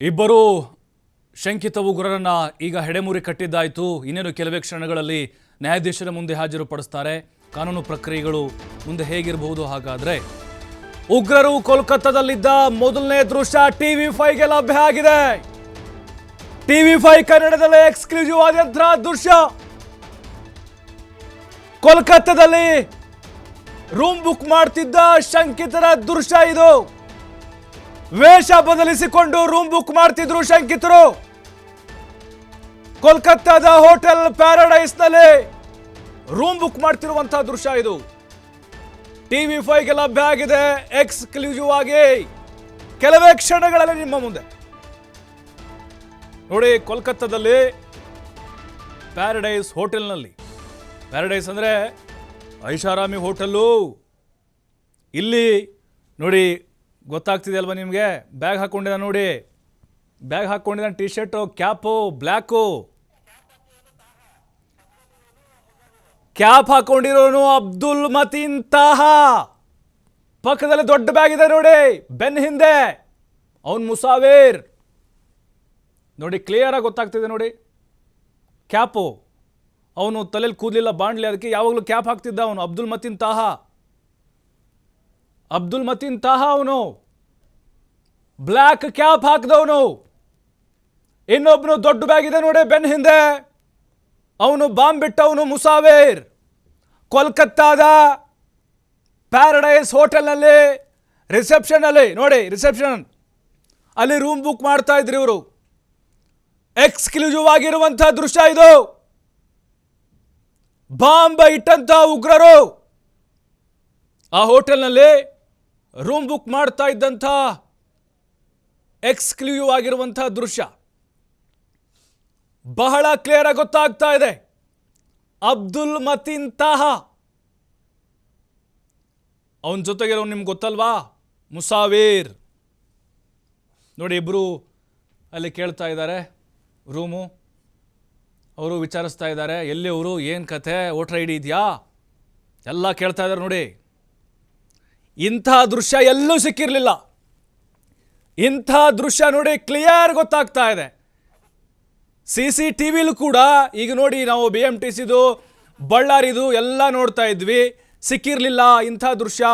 ಇಬ್ಬರು ಶಂಕಿತ ಉಗ್ರರನ್ನ ಈಗ ಹೆಡೆಮುರಿ ಕಟ್ಟಿದ್ದಾಯಿತು. ಇನ್ನೇನು ಕೆಲವೇ ಕ್ಷಣಗಳಲ್ಲಿ ನ್ಯಾಯಾಧೀಶರ ಮುಂದೆ ಹಾಜರುಪಡಿಸ್ತಾರೆ. ಕಾನೂನು ಪ್ರಕ್ರಿಯೆಗಳು ಮುಂದೆ ಹೇಗಿರಬಹುದು ಹಾಗಾದರೆ? ಉಗ್ರರು ಕೋಲ್ಕತ್ತಾದಲ್ಲಿದ್ದ ಮೊದಲನೇ ದೃಶ್ಯ ಟಿವಿ ಫೈವ್ಗೆ ಲಭ್ಯ ಆಗಿದೆ. ಟಿವಿ ಫೈವ್ ಕನ್ನಡದಲ್ಲಿ ಎಕ್ಸ್ಕ್ಲೂಸಿವ್ ಆದಂತಹ ದೃಶ್ಯ. ಕೋಲ್ಕತ್ತಾದಲ್ಲಿ ರೂಮ್ ಬುಕ್ ಮಾಡ್ತಿದ್ದ ಶಂಕಿತರ ದೃಶ್ಯ ಇದು. ವೇಷ ಬದಲಿಸಿಕೊಂಡು ರೂಮ್ ಬುಕ್ ಮಾಡ್ತಿದ್ರು ಶಂಕಿತರು. ಕೋಲ್ಕತ್ತಾದ ಹೋಟೆಲ್ ಪ್ಯಾರಡೈಸ್ನಲ್ಲಿ ರೂಮ್ ಬುಕ್ ಮಾಡ್ತಿರುವಂತಹ ದೃಶ್ಯ ಇದು. ಟಿವಿ ಫೈವ್ಗೆ ಲಭ್ಯ ಆಗಿದೆ ಎಕ್ಸ್ಕ್ಲೂಸಿವ್ ಆಗಿ. ಕೆಲವೇ ಕ್ಷಣಗಳಲ್ಲಿ ನಿಮ್ಮ ಮುಂದೆ. ನೋಡಿ, ಕೋಲ್ಕತ್ತಾದಲ್ಲಿ ಪ್ಯಾರಡೈಸ್ ಹೋಟೆಲ್ನಲ್ಲಿ. ಪ್ಯಾರಡೈಸ್ ಅಂದರೆ ಐಷಾರಾಮಿ ಹೋಟೆಲ್ಲು. ಇಲ್ಲಿ ನೋಡಿ ಗೊತ್ತಾಗ್ತಿದೆ ಅಲ್ವಾ ನಿಮಗೆ? ಬ್ಯಾಗ್ ಹಾಕ್ಕೊಂಡಿದ್ದ ನೋಡಿ. Bag ಹಾಕ್ಕೊಂಡಿದ್ದಾನೆ T shirt cap black cap ಹಾಕೊಂಡಿರೋನು Abdul Mateen Taha ಪಕ್ಕದಲ್ಲಿ ದೊಡ್ಡ ಬ್ಯಾಗ್ ಇದೆ ನೋಡಿ. ಬೆನ್ ಹಿಂದೆ. ಅವನ್ ಮುಸಾವೇರ್. ನೋಡಿ ಕ್ಲಿಯರ್ ಆಗಿ ಗೊತ್ತಾಗ್ತಿದೆ ನೋಡಿ. ಕ್ಯಾಪು. ಅವನು ತಲೆಯಲ್ಲಿ ಕೂದಲಿಲ್ಲ, ಬಾಣ್ಲಿ, ಅದಕ್ಕೆ ಯಾವಾಗಲೂ ಕ್ಯಾಪ್ ಹಾಕ್ತಿದ್ದ ಅವನು. ಅಬ್ದುಲ್ ಮತೀನ್ ತಾಹಾ ಅಬ್ದುಲ್ ಮತೀನ್ ತಾಹಾ ಅವನು. ಬ್ಲ್ಯಾಕ್ ಕ್ಯಾಪ್ ಹಾಕಿದವನು. ಇನ್ನೊಬ್ಬನು ದೊಡ್ಡ ಬ್ಯಾಗ್ ಇದೆ ನೋಡಿ ಬೆನ್ ಹಿಂದೆ. ಅವನು ಬಾಂಬ್ ಬಿಟ್ಟವನು ಮುಸಾವೇರ್. ಕೋಲ್ಕತ್ತಾದ ಪ್ಯಾರಡೈಸ್ ಹೋಟೆಲ್ನಲ್ಲಿ ರಿಸೆಪ್ಷನಲ್ಲಿ ನೋಡಿ ರಿಸೆಪ್ಷನ್ ಅಲ್ಲಿ ರೂಮ್ ಬುಕ್ ಮಾಡ್ತಾ ಇದ್ರಿ ಇವರು. ಎಕ್ಸ್ಕ್ಲೂಸಿವ್ ಆಗಿರುವಂಥ ದೃಶ್ಯ ಇದು. ಬಾಂಬ್ ಇಟ್ಟಂಥ ಉಗ್ರರು. ಆ ಹೋಟೆಲ್ನಲ್ಲಿ ರೂಮ್ ಬುಕ್ ಮಾಡ್ತಾ ಇದ್ದಂಥ ಎಕ್ಸ್ಕ್ಲೂಸಿವ್ ಆಗಿರುವಂತಹ ದೃಶ್ಯ. ಬಹಳ ಕ್ಲಿಯರ್ ಆಗಿ ಗೊತ್ತಾಗ್ತಾ ಇದೆ. ಅಬ್ದುಲ್ ಮತೀನ್ ತಾಹಾ. ಅವನ ಜೊತೆಗಿರೋ ನಿಮ್ಗೆ ಗೊತ್ತಲ್ವಾ? ಮುಸಾವೀರ್. ನೋಡಿ ಇಬ್ಬರು ಅಲ್ಲಿ ಕೇಳ್ತಾ ಇದ್ದಾರೆ. ರೂಮು. ಅವರು ವಿಚಾರಿಸ್ತಾ ಇದ್ದಾರೆ. ಎಲ್ಲಿ ಅವರು? ಏನು ಕಥೆ? ವೋಟರ್ ಐ ಡಿ ಇದೆಯಾ? ಎಲ್ಲ ಕೇಳ್ತಾ ಇದ್ದಾರೆ ನೋಡಿ. ಇಂಥ ದೃಶ್ಯ ಎಲ್ಲೂ ಸಿಕ್ಕಿರಲಿಲ್ಲ. ಇಂಥ ದೃಶ್ಯ ನೋಡಿ ಕ್ಲಿಯರ್ ಗೊತ್ತಾಗ್ತಾ ಇದೆ. ಸಿ ಸಿ ಟಿ ವಿಲು ಕೂಡ ಈಗ ನೋಡಿ ನಾವು ಬಿ ಎಂ ಟಿ ಸಿದು ಬಳ್ಳಾರಿದು ಎಲ್ಲ ನೋಡ್ತಾ ಇದ್ವಿ. ಸಿಕ್ಕಿರಲಿಲ್ಲ ಇಂಥ ದೃಶ್ಯ.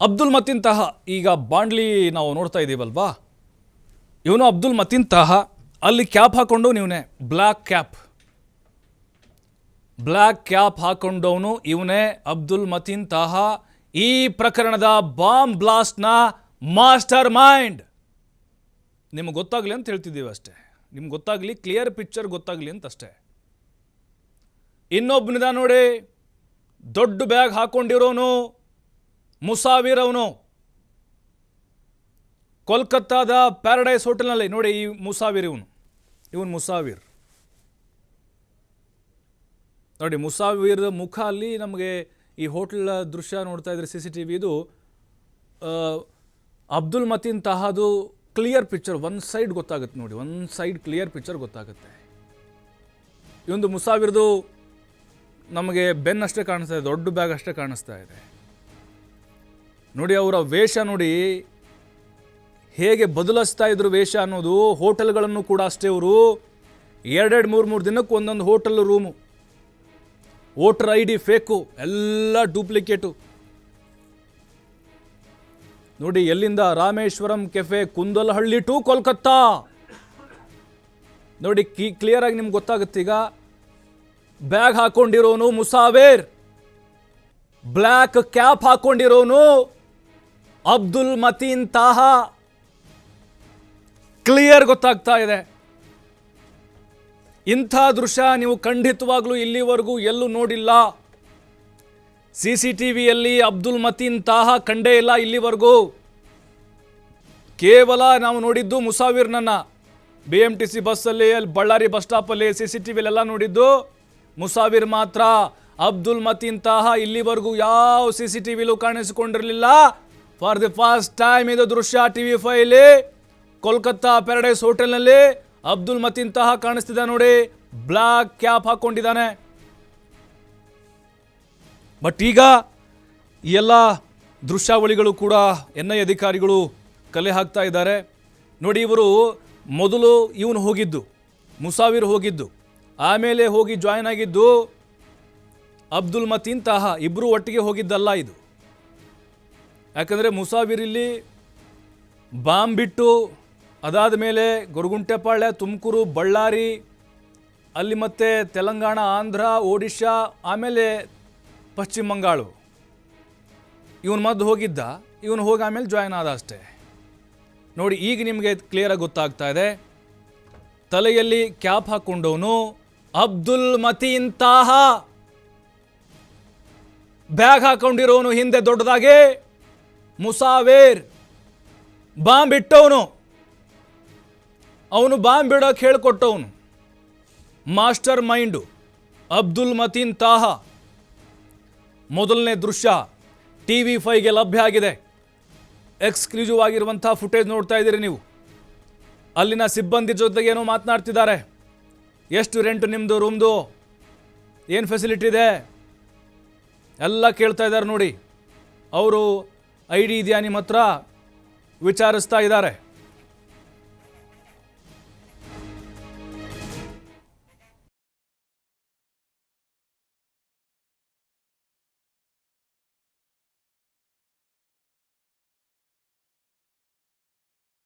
ಅಬ್ದುಲ್ ಮತಿನ್ ತಹ, ಈಗ ಬಾಂಡ್ಲಿ ನಾವು ನೋಡ್ತಾ ಇದ್ದೀವಲ್ವಾ ಇವನು ಅಬ್ದುಲ್ ಮತಿನ್ ತಹ, ಅಲ್ಲಿ ಕ್ಯಾಪ್ ಹಾಕೊಂಡು ನೀವನೇ ಬ್ಲ್ಯಾಕ್ ಕ್ಯಾಪ್. ಬ್ಲ್ಯಾಕ್ ಕ್ಯಾಪ್ ಹಾಕೊಂಡವನು ಇವನೇ ಅಬ್ದುಲ್ ಮತಿನ್ ತಹ, ಈ ಪ್ರಕರಣದ ಬಾಂಬ್ ಬ್ಲಾಸ್ಟ್ನ ಮಾಸ್ಟರ್ ಮೈಂಡ್. ನಿಮಗೆ ಗೊತ್ತಾಗಲಿ ಅಂತ ಹೇಳ್ತಿದ್ದೀವಿ ಅಷ್ಟೇ. ನಿಮ್ಗೆ ಗೊತ್ತಾಗಲಿ, ಕ್ಲಿಯರ್ ಪಿಕ್ಚರ್ ಗೊತ್ತಾಗಲಿ ಅಂತ ಅಷ್ಟೇ. ಇನ್ನೊಬ್ಬನಿದ ನೋಡಿ, ದೊಡ್ಡ ಬ್ಯಾಗ್ ಹಾಕೊಂಡಿರೋನು ಮುಸಾವಿರ್ ಅವನು ಕೋಲ್ಕತ್ತಾದ ಪ್ಯಾರಡೈಸ್ ಹೋಟೆಲ್ನಲ್ಲಿ ನೋಡಿ ಈ ಮುಸಾವಿರ್ ಇವನು ಇವನು ಮುಸಾವಿರ್. ನೋಡಿ ಮುಸಾವಿರ್ ಮುಖ ಅಲ್ಲಿ ನಮಗೆ ಈ ಹೋಟೆಲ್ ದೃಶ್ಯ ನೋಡ್ತಾ ಇದ್ರೆ ಸಿ ಸಿ ಟಿ ವಿದು ಅಬ್ದುಲ್ ಮತೀನ್ ತಹಾದು ಕ್ಲಿಯರ್ ಪಿಕ್ಚರ್ ಒನ್ ಸೈಡ್ ಗೊತ್ತಾಗುತ್ತೆ ನೋಡಿ, ಒನ್ ಸೈಡ್ ಕ್ಲಿಯರ್ ಪಿಕ್ಚರ್ ಗೊತ್ತಾಗುತ್ತೆ. ಇವೊಂದು ಮುಸಾವಿರ್ದು ನಮಗೆ ಬೆನ್ ಅಷ್ಟೇ ಕಾಣಿಸ್ತಾ ಇದೆ, ದೊಡ್ಡ ಬ್ಯಾಗ್ ಅಷ್ಟೇ ಕಾಣಿಸ್ತಾ ಇದೆ. ನೋಡಿ ಅವರ ವೇಷ ನೋಡಿ. ಹೇಗೆ ಬದಲಿಸ್ತಾ ಇದ್ರು ವೇಷ ಅನ್ನೋದು ಹೋಟೆಲ್ಗಳನ್ನು ಕೂಡ ಅಷ್ಟೇ ಅವರು. ಎರಡೆರಡು ಮೂರು ಮೂರು ದಿನಕ್ಕೆ ಒಂದೊಂದು hotel room voter I D fake, ಎಲ್ಲ ಡೂಪ್ಲಿಕೇಟು. ನೋಡಿ ಎಲ್ಲಿಂದ ರಾಮೇಶ್ವರಂ ಕೆಫೆ ಕುಂದಲಹಳ್ಳಿ ಟು ಕೋಲ್ಕತ್ತಾ. ನೋಡಿ ಕ್ಲಿಯರ್ ಆಗಿ ನಿಮ್ಗೆ ಗೊತ್ತಾಗುತ್ತೆ ಈಗ. ಬ್ಯಾಗ್ ಹಾಕೊಂಡಿರೋನು ಮುಸಾವೇರ್. ಬ್ಲ್ಯಾಕ್ ಕ್ಯಾಪ್ ಹಾಕೊಂಡಿರೋನು ಅಬ್ದುಲ್ ಮತೀನ್ ತಾಹಾ. ಕ್ಲಿಯರ್ ಗೊತ್ತಾಗ್ತಾ ಇದೆ. ಇಂಥ ದೃಶ್ಯ ನೀವು ಖಂಡಿತವಾಗ್ಲೂ ಇಲ್ಲಿವರೆಗೂ ಎಲ್ಲೂ ನೋಡಿಲ್ಲ. ಸಿ ಸಿ ಟಿ ವಿಯಲ್ಲಿ ಅಬ್ದುಲ್ ಮತೀನ್ ತಾಹಾ ಕಂಡೇ ಇಲ್ಲ ಇಲ್ಲಿವರೆಗೂ. ಕೇವಲ ನಾವು ನೋಡಿದ್ದು ಮುಸಾವಿರ್ನನ್ನ. ಬಿ ಎಂ ಟಿ ಸಿ ಬಸ್ಸಲ್ಲಿ ಅಲ್ಲಿ ಬಳ್ಳಾರಿ ಬಸ್ ಸ್ಟಾಪಲ್ಲಿ ಸಿ ಸಿ ಟಿ ವಿಲೆಲ್ಲ ನೋಡಿದ್ದು. ಮುಸಾವಿರ್ ಮಾತ್ರ. ಅಬ್ದುಲ್ ಮತೀನ್ ತಾಹಾ ಇಲ್ಲಿವರೆಗೂ ಯಾವ ಸಿ ಸಿ ಟಿ ವಿಲೂ ಕಾಣಿಸಿಕೊಂಡಿರಲಿಲ್ಲ. ಫಾರ್ ದಿ ಫಸ್ಟ್ ಟೈಮ್ ಇದು ದೃಶ್ಯ ಟಿವಿ ಫೈಲಿ ಕೋಲ್ಕತ್ತಾ ಪ್ಯಾರಡೈಸ್ ಹೋಟೆಲ್ನಲ್ಲಿ ಅಬ್ದುಲ್ ಮತೀನ್ ತಹ ಕಾಣಿಸ್ತಿದೆ ನೋಡಿ. ಬ್ಲಾಕ್ ಕ್ಯಾಪ್ ಹಾಕೊಂಡಿದ್ದಾನೆ. ಬಟ್ ಈಗ ಎಲ್ಲ ದೃಶ್ಯಾವಳಿಗಳು ಕೂಡ ಎನ್ ಐ ಅಧಿಕಾರಿಗಳು ಕಲೆ ಹಾಕ್ತಾ ಇದ್ದಾರೆ. ನೋಡಿ ಇವರು ಮೊದಲು ಇವನು ಹೋಗಿದ್ದು, ಮುಸಾವಿರ್ ಹೋಗಿದ್ದು, ಆಮೇಲೆ ಹೋಗಿ ಜಾಯ್ನ್ ಆಗಿದ್ದು ಅಬ್ದುಲ್ ಮತೀನ್ ತಹ ಇಬ್ಬರು ಒಟ್ಟಿಗೆ ಹೋಗಿದ್ದಲ್ಲ ಇದು. ಯಾಕಂದರೆ ಮುಸಾವಿರ್ ಇಲ್ಲಿ ಬಾಂಬ್ ಬಿಟ್ಟು ಅದಾದ ಮೇಲೆ ಗೊರಗುಂಟೆಪಾಳ್ಯ ತುಮಕೂರು, ಬಳ್ಳಾರಿ, ಅಲ್ಲಿ ಮತ್ತೆ ತೆಲಂಗಾಣ, ಆಂಧ್ರ, ಒಡಿಶಾ, ಆಮೇಲೆ ಪಶ್ಚಿಮ ಬಂಗಾಳು. ಇವನು ಮದ್ದು ಹೋಗಿದ್ದ, ಇವನು ಹೋಗಿ ಆಮೇಲೆ ಜಾಯ್ನ್ ಆದ ಅಷ್ಟೇ. ನೋಡಿ, ಈಗ ನಿಮಗೆ ಕ್ಲಿಯರಾಗಿ ಗೊತ್ತಾಗ್ತಾ ಇದೆ. ತಲೆಯಲ್ಲಿ ಕ್ಯಾಪ್ ಹಾಕ್ಕೊಂಡವನು ಅಬ್ದುಲ್ ಮತಿ ಇಂತಹ ಬ್ಯಾಗ್ ಹಾಕೊಂಡಿರೋನು ಹಿಂದೆ ದೊಡ್ಡದಾಗಿ. ಮುಸಾವೇರ್. ಬಾಂಬ್ ಇಟ್ಟವನು. ಅವನು ಬಾಂಬ್ ಬಿಡೋಕೆ ಹೇಳಿಕೊಟ್ಟವನು. Master mind Abdul Matheen Taha. ಮೊದಲನೇ ದೃಶ್ಯ ಟಿ ವಿ ಫೈಗೆ ಲಭ್ಯ ಆಗಿದೆ. ಎಕ್ಸ್ಕ್ಲೂಸಿವ್ ಆಗಿರುವಂಥ ಫುಟೇಜ್ ನೋಡ್ತಾ ಇದ್ದೀರಿ ನೀವು. ಅಲ್ಲಿನ ಸಿಬ್ಬಂದಿ ಜೊತೆಗೆ ಏನೋ ಮಾತನಾಡ್ತಿದ್ದಾರೆ. ಎಷ್ಟು ರೆಂಟ್ ನಿಮ್ಮದು ರೂಮ್ದು? ಏನು ಫೆಸಿಲಿಟಿ ಇದೆ? ಎಲ್ಲ ಕೇಳ್ತಾ ಇದ್ದಾರೆ ನೋಡಿ. ಅವರು ಐ ಡಿ ಇದೆಯಾ ನಿಮ್ಮ ಹತ್ರ? ವಿಚಾರಿಸ್ತಾ ಇದ್ದಾರೆ.